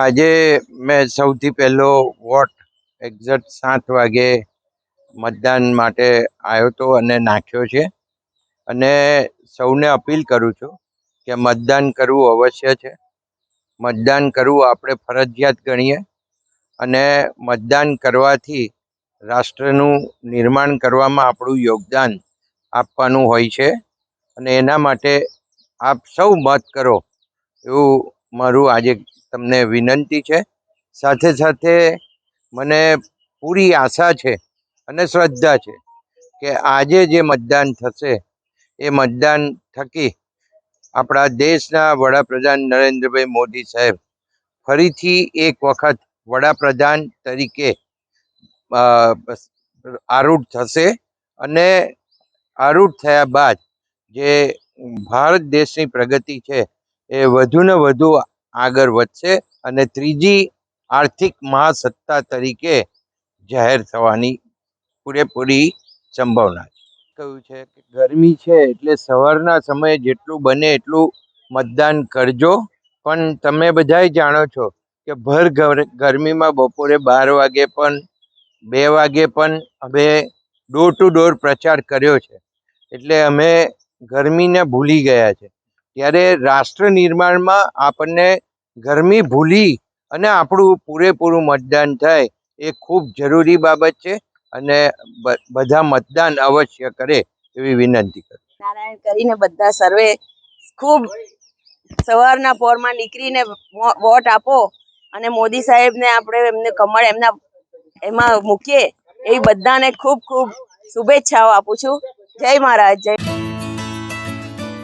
આજે મેં સૌથી પહેલો વોટ એક્ઝેક્ટ સાત વાગે મતદાન માટે આવ્યો હતો અને નાખ્યો છે. અને સૌને અપીલ કરું છું કે મતદાન કરવું અવશ્ય છે. મતદાન કરવું આપણે ફરજિયાત ગણીએ અને મતદાન કરવાથી રાષ્ટ્રનું નિર્માણ કરવામાં આપણું યોગદાન આપવાનું હોય છે. અને એના માટે આપ સૌ મત કરો એવું મારું આજે તમને વિનંતી છે. સાથે સાથે મને પૂરી આશા છે અને શ્રદ્ધા છે કે આજે જે મતદાન થશે, એ મતદાન થકી આપણા દેશના વડાપ્રધાન નરેન્દ્રભાઈ મોદી સાહેબ ફરીથી એક વખત વડાપ્રધાન તરીકે આરૂઢ થશે અને આરૂઢ થયા બાદ જે ભારત દેશની પ્રગતિ છે, એ વધુને વધુ આગળ વધશે અને ત્રીજી આર્થિક મહાસત્તા તરીકે જાહેર થવાની પૂરેપૂરી સંભાવના છે. કહ્યું છે કે ગરમી છે એટલે સવારના સમયે જેટલું બને એટલું મતદાન કરજો. પણ તમે બધાય જાણો છો કે ભર ગરમીમાં બપોરે બાર વાગે પણ, બે વાગે પણ અમે ડોર ટુ ડોર પ્રચાર કર્યો છે. એટલે અમે ગરમીને ભૂલી ગયા છે. ત્યારે રાષ્ટ્ર નિર્માણમાં આપણને ગરમી ભૂલી અને આપણું પૂરેપૂરું મતદાન થાય એ ખૂબ જરૂરી બાબત છે અને બધા મતદાન અવશ્ય કરે એવી વિનંતી કરું નારાયણ કરીને બધા સર્વે ખૂબ સવારના પોરમાં નીકળીને વોટ આપો અને મોદી સાહેબને આપણે એમને કમળ એમના, એમાં મૂકીએ એ બધાને ખૂબ ખૂબ શુભેચ્છાઓ આપું છું. જય મહારાજ, જય